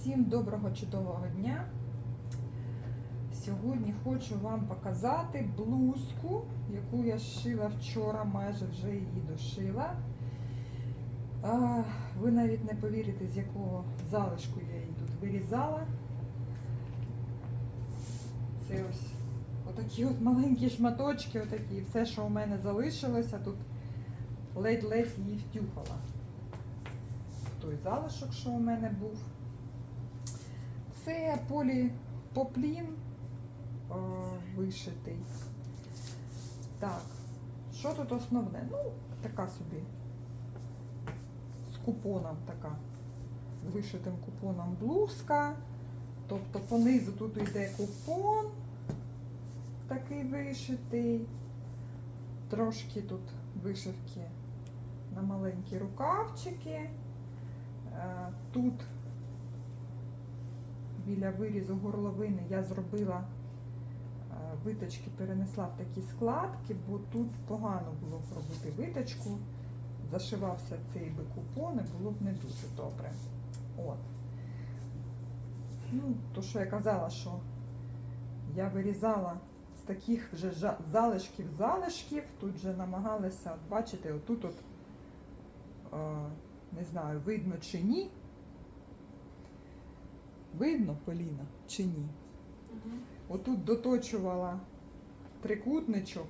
Всім доброго чудового дня. Сьогодні хочу вам показати блузку, яку я шила вчора, майже вже її дошила. Ви навіть не повірите, з якого залишку я її тут вирізала. Це ось отакі от маленькі шматочки, отакі, все, що у мене залишилося, тут ледь-ледь її втюхала. Той залишок, що у мене був. Це поліпоплін е, вишитий. Так, що тут основне? Ну, така собі з купоном така. Вишитим купоном блузка. Тобто понизу тут йде купон такий вишитий. Трошки тут вишивки на маленькі рукавчики. Е, Тут біля вирізу горловини я зробила е, виточки, перенесла в такі складки, бо тут погано було б робити виточку. Зашивався цей би купон і було б не дуже добре. От. Ну, то, що я казала, що я вирізала з таких вже залишків-залишків, тут вже намагалася, бачите, отут от, е, не знаю, видно чи ні. Видно, Поліна, чи ні? Отут доточувала трикутничок.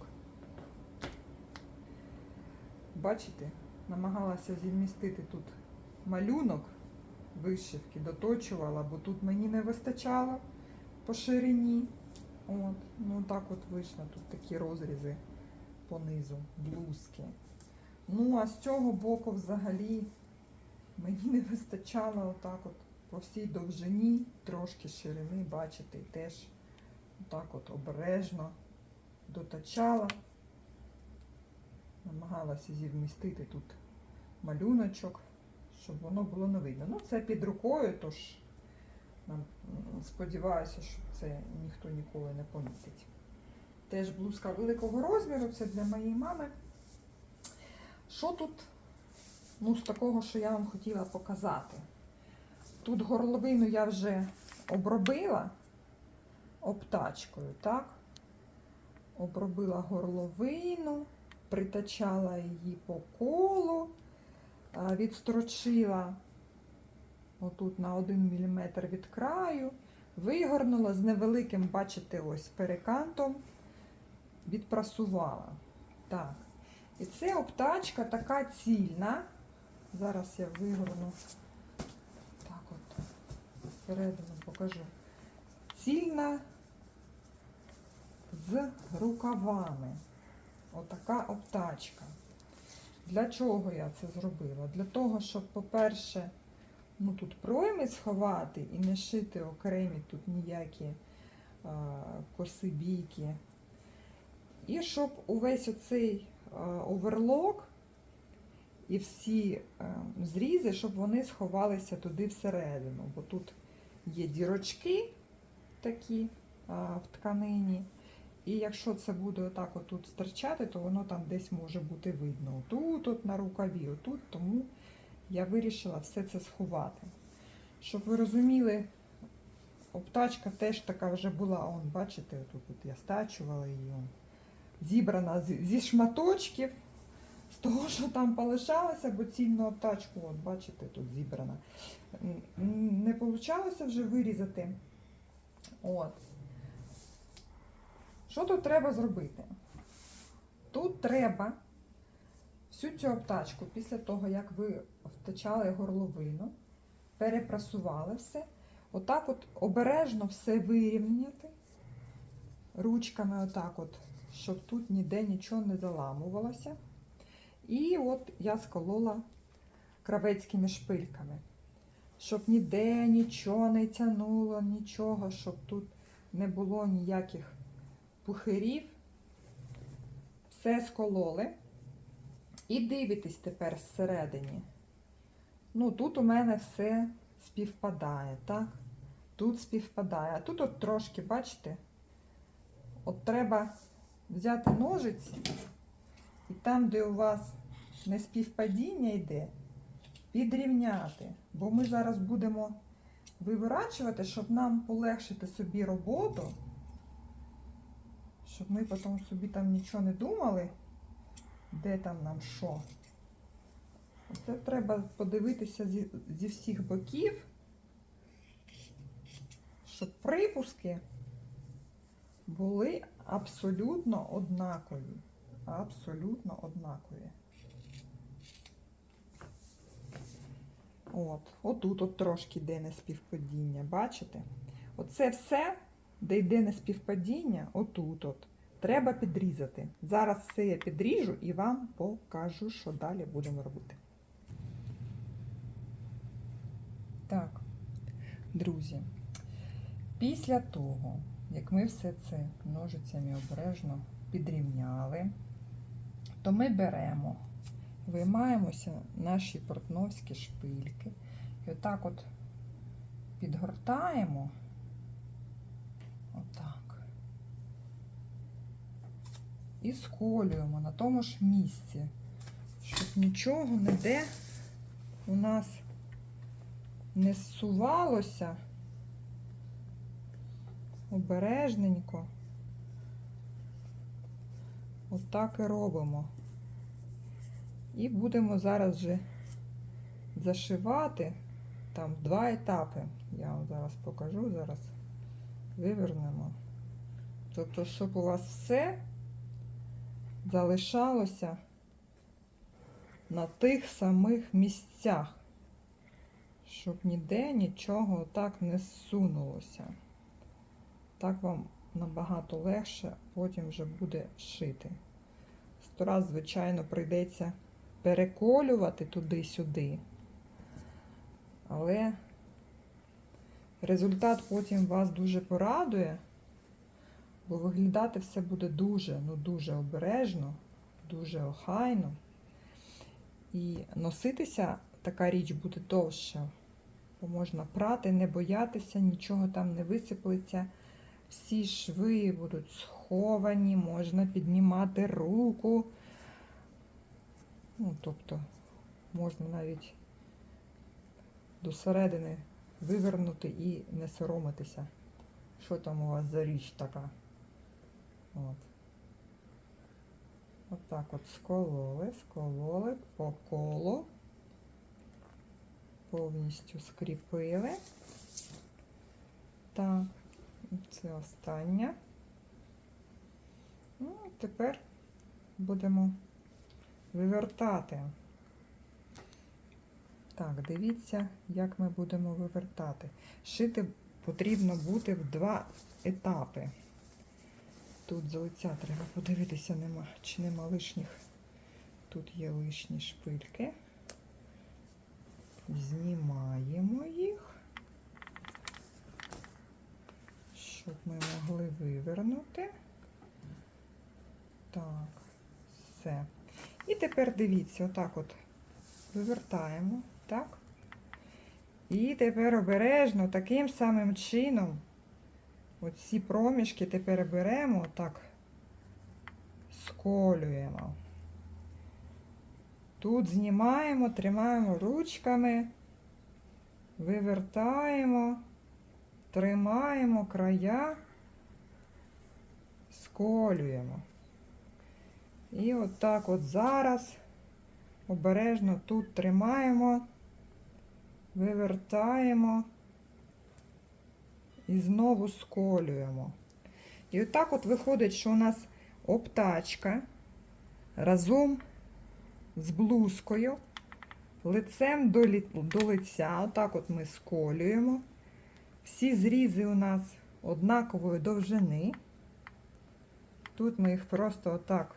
Бачите, намагалася зімістити тут малюнок вишивки, доточувала, бо тут мені не вистачало по ширині. От, ну так от вийшло тут такі розрізи понизу, блузки. Ну, а з цього боку взагалі мені не вистачало отак от по всій довжині, трошки ширини, бачите, теж отак от обережно доточала. Намагалася зівмістити тут малюночок, щоб воно було не видно. Ну, це під рукою, тож сподіваюся, що це ніхто ніколи не помітить. Теж блузка великого розміру, це для моєї мами. Що тут, ну, з такого, що я вам хотіла показати? Тут горловину я вже обробила обтачкою, так? Обробила горловину, притачала її по колу, відстрочила отут на 1 мм від краю, вигорнула з невеликим, бачите, ось перекантом, відпрасувала. Так. І це обтачка така цільна. Зараз я вигорну. Всередину покажу. Цільна з рукавами. Отака обтачка. Для чого я це зробила? Для того, щоб, по-перше, ну тут пройми сховати і не шити окремі тут ніякі а, коси бійки. І щоб увесь оцей а, оверлок і всі а, зрізи, щоб вони сховалися туди всередину. Бо тут є дірочки такі а, в тканині. І якщо це буде отак отут стирчати, то воно там десь може бути видно. Тут, от на рукаві, отут, тому я вирішила все це сховати. Щоб ви розуміли, обтачка теж така вже була. Он, бачите, отут от я стачувала її. Зібрана зі шматочків, того, що там полишалося, бо цільну обтачку, от, бачите, тут зібрана. Не вийшло вже вирізати. От. Що тут треба зробити? Тут треба всю цю обтачку, після того, як ви втачали горловину, перепрасували все, отак от обережно все вирівняти ручками, отак от, щоб тут ніде нічого не заламувалося. І от я сколола кравецькими шпильками, щоб ніде нічого не тянуло, нічого, щоб тут не було ніяких пухирів. Все скололи. І дивитесь тепер зсередині. Ну, тут у мене все співпадає, так? Тут співпадає. А тут от трошки, бачите, от треба взяти ножиці, і там, де у вас неспівпадіння йде, підрівняти. Бо ми зараз будемо виворачувати, щоб нам полегшити собі роботу, щоб ми потім собі там нічого не думали, де там нам що. Це треба подивитися зі, зі всіх боків, щоб припуски були абсолютно однакові. Абсолютно однакові. От, отут от трошки йде неспівпадіння, бачите? Оце все, де йде неспівпадіння, отут от. Треба підрізати. Зараз все я підріжу і вам покажу, що далі будемо робити. Так, друзі, після того, як ми все це ножицями обережно підрівняли, то ми беремо, виймаємося наші портновські шпильки і отак от підгортаємо. Отак. І сколюємо на тому ж місці, щоб нічого ніде у нас не зсувалося обережненько. Отак і робимо. І будемо зараз вже зашивати там два етапи. Я вам зараз покажу, зараз вивернемо. Тобто, щоб у вас все залишалося на тих самих місцях, щоб ніде нічого так не зсунулося. Так вам набагато легше потім вже буде шити. Сто раз, звичайно, прийдеться переколювати туди-сюди, але результат потім вас дуже порадує, бо виглядати все буде дуже, ну дуже обережно, дуже охайно. І носитися така річ буде довше, бо можна прати, не боятися, нічого там не висиплеться. Всі шви будуть сховані, можна піднімати руку. Ну, тобто, можна навіть до середини вивернути і не соромитися. Що там у вас за річ така? От. От так от скололи, скололи по колу, повністю скріпили. Так. Це остання. Ну, тепер будемо вивертати. Так, дивіться, як ми будемо вивертати. Шити потрібно бути в два етапи. Тут з лиця треба подивитися, нема, чи нема лишніх. Тут є лишні шпильки. Знімаємо їх. Щоб ми могли вивернути. Так, все. І тепер дивіться, отак от вивертаємо, так? І тепер обережно таким самим чином оці проміжки тепер беремо, отак сколюємо. Тут знімаємо, тримаємо ручками, вивертаємо тримаємо края, сколюємо. І от так от зараз обережно тут тримаємо, вивертаємо і знову сколюємо. І отак от виходить, що у нас обтачка разом з блузкою, лицем до, лі... до лиця. Отак от ми сколюємо. Всі зрізи у нас однакової довжини. Тут ми їх просто отак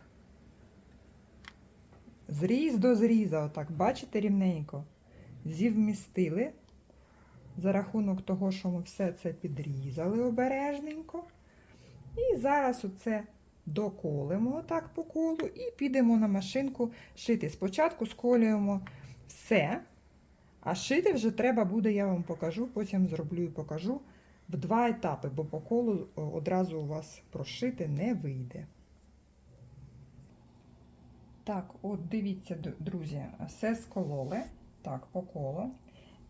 зріз до зріза, отак, бачите, рівненько, зівмістили. За рахунок того, що ми все це підрізали обережненько. І зараз оце доколимо отак по колу і підемо на машинку шити. Спочатку сколюємо все. А шити вже треба буде, я вам покажу, потім зроблю і покажу в два етапи, бо по колу одразу у вас прошити не вийде. Так, от дивіться, друзі, все скололи. Так, по колу.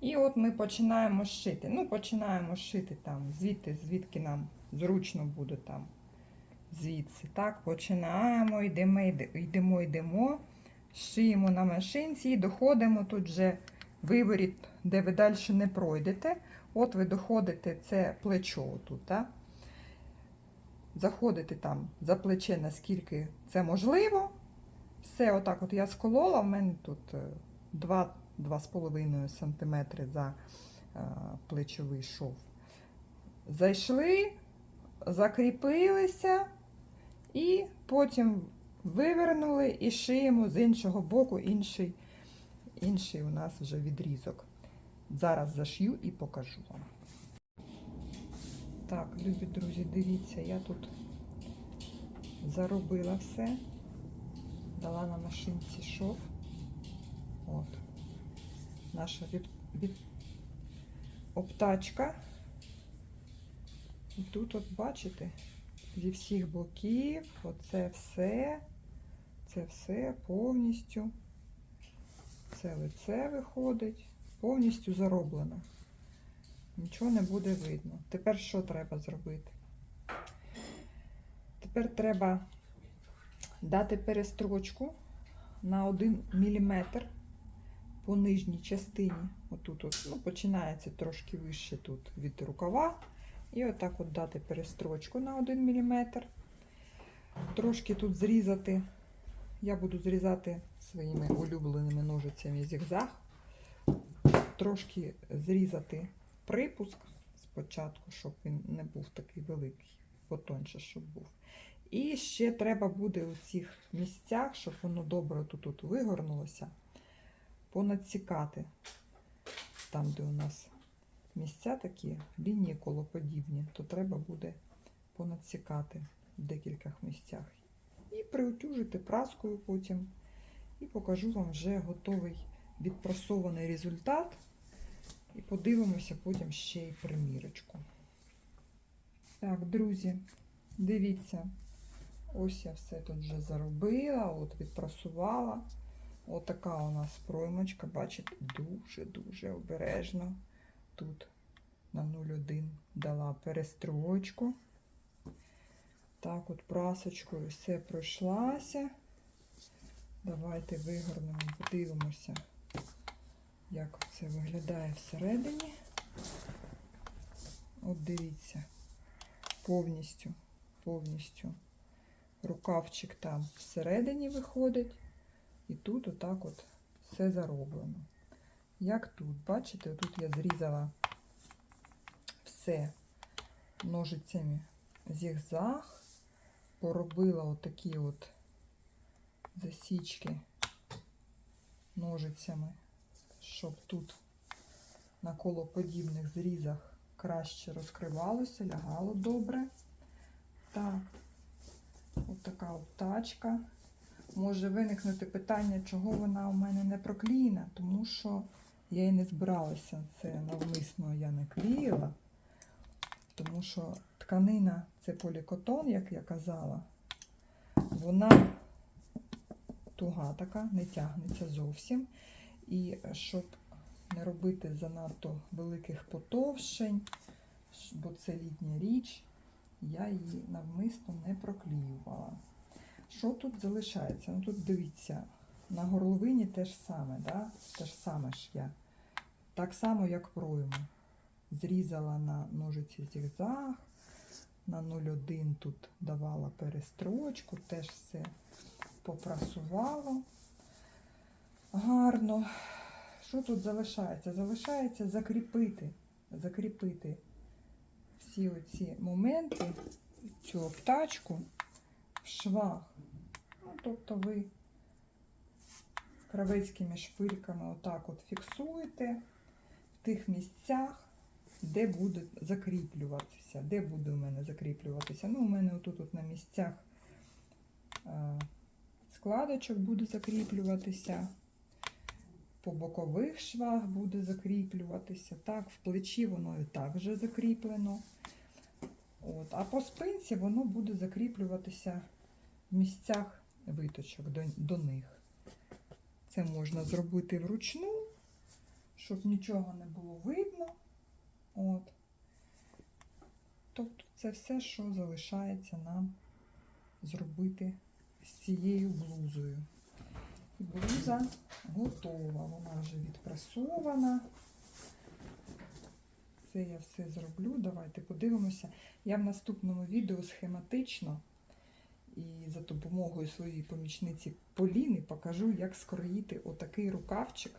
І от ми починаємо шити. Ну, починаємо шити там, звідти, звідки нам зручно буде там. Звідси. Так, починаємо, йдемо, йде- йдемо, йдемо, шиємо на машинці і доходимо тут вже виворіт, де ви далі не пройдете. От ви доходите це плечо тут, так? Заходите там за плече, наскільки це можливо. Все, отак от я сколола, в мене тут е, 2-2,5 см за е, плечовий шов. Зайшли, закріпилися і потім вивернули і шиємо з іншого боку інший, інший у нас вже відрізок. Зараз зашью і покажу вам. Так, любі друзі, дивіться, я тут заробила все, дала на машинці шов. От. Наша від, від обтачка. І тут, от бачите, зі всіх боків, оце все, це все повністю, це лице виходить, повністю зароблено. Нічого не буде видно. Тепер що треба зробити? Тепер треба дати перестрочку на 1 мм по нижній частині. Отут от, ну, починається трошки вище тут від рукава. І отак от дати перестрочку на 1 мм. Трошки тут зрізати. Я буду зрізати своїми улюбленими ножицями зігзаг. Трошки зрізати припуск спочатку, щоб він не був такий великий, потоньше, щоб був. І ще треба буде у цих місцях, щоб воно добре тут, тут вигорнулося, понадсікати. Там, де у нас місця такі, лінії колоподібні, то треба буде понадсікати в декількох місцях. І приутюжити праскою потім. І покажу вам вже готовий відпрасований результат. І подивимося потім ще й примірочку. Так, друзі, дивіться, ось я все тут вже заробила, от відпрасувала. Отака у нас проймочка, бачите, дуже-дуже обережно. Тут на 0,1 дала перестрочку. Так, от прасочкою все пройшлася. Давайте вигорнемо, подивимося як це виглядає всередині. От дивіться, повністю, повністю рукавчик там всередині виходить, і тут отак от все зароблено. Як тут, бачите, тут я зрізала все ножицями зігзаг, поробила отакі от засічки ножицями щоб тут на колоподібних зрізах краще розкривалося, лягало добре. Так, от така от тачка. Може виникнути питання, чого вона у мене не проклеєна, тому що я і не збиралася. Це навмисно я не клеїла, тому що тканина це полікотон, як я казала, вона туга така, не тягнеться зовсім. І щоб не робити занадто великих потовщень, бо це літня річ, я її навмисно не проклеювала. Що тут залишається? Ну тут дивіться, на горловині те ж саме, да? ж саме ж я. Так само, як пройму. Зрізала на ножиці зігзаг, на 0,1 тут давала перестрочку, теж все попрасувала гарно. Що тут залишається? Залишається закріпити, закріпити всі оці моменти, цю обтачку в швах. Ну, тобто ви кравецькими шпильками отак от фіксуєте в тих місцях, де буде закріплюватися. Де буде у мене закріплюватися? Ну, у мене отут от на місцях е, складочок буде закріплюватися по бокових швах буде закріплюватися. Так, в плечі воно і так вже закріплено. От, А по спинці воно буде закріплюватися в місцях виточок до, до них. Це можна зробити вручну, щоб нічого не було видно. От. Тобто це все, що залишається нам зробити з цією блузою. І блуза готова, вона вже відпрасована. Це я все зроблю. Давайте подивимося. Я в наступному відео схематично і за допомогою своєї помічниці Поліни покажу, як скроїти отакий рукавчик.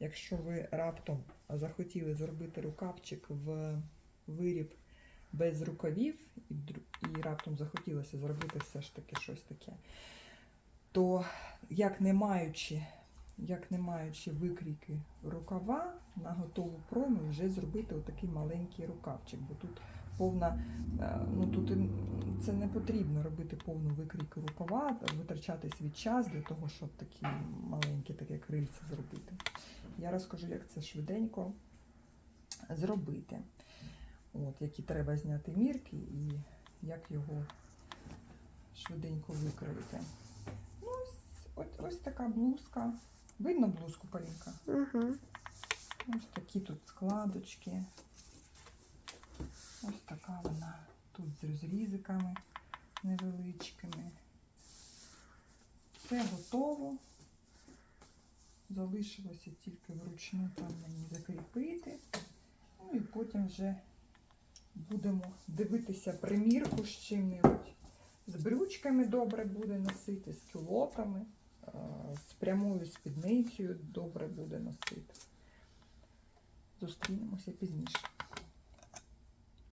Якщо ви раптом захотіли зробити рукавчик в виріб без рукавів, і, раптом захотілося зробити все ж таки щось таке, то як не маючи, як не маючи викрійки рукава, на готову пройму вже зробити отакий маленький рукавчик, бо тут повна, е, ну тут це не потрібно робити повну викрійку рукава, витрачати свій час для того, щоб такі маленькі таке крильце зробити. Я розкажу, як це швиденько зробити. От, які треба зняти мірки і як його швиденько викроїти. Ну, ось, ось, ось така блузка. Видно блузку, Полінка? Угу. Ось такі тут складочки. Ось така вона тут з розрізиками невеличкими. Все готово. Залишилося тільки вручну там мені закріпити. Ну і потім вже будемо дивитися примірку з чим-небудь. З брючками добре буде носити, з кюлотами, е, з прямою спідницею добре буде носити. Зустрінемося пізніше.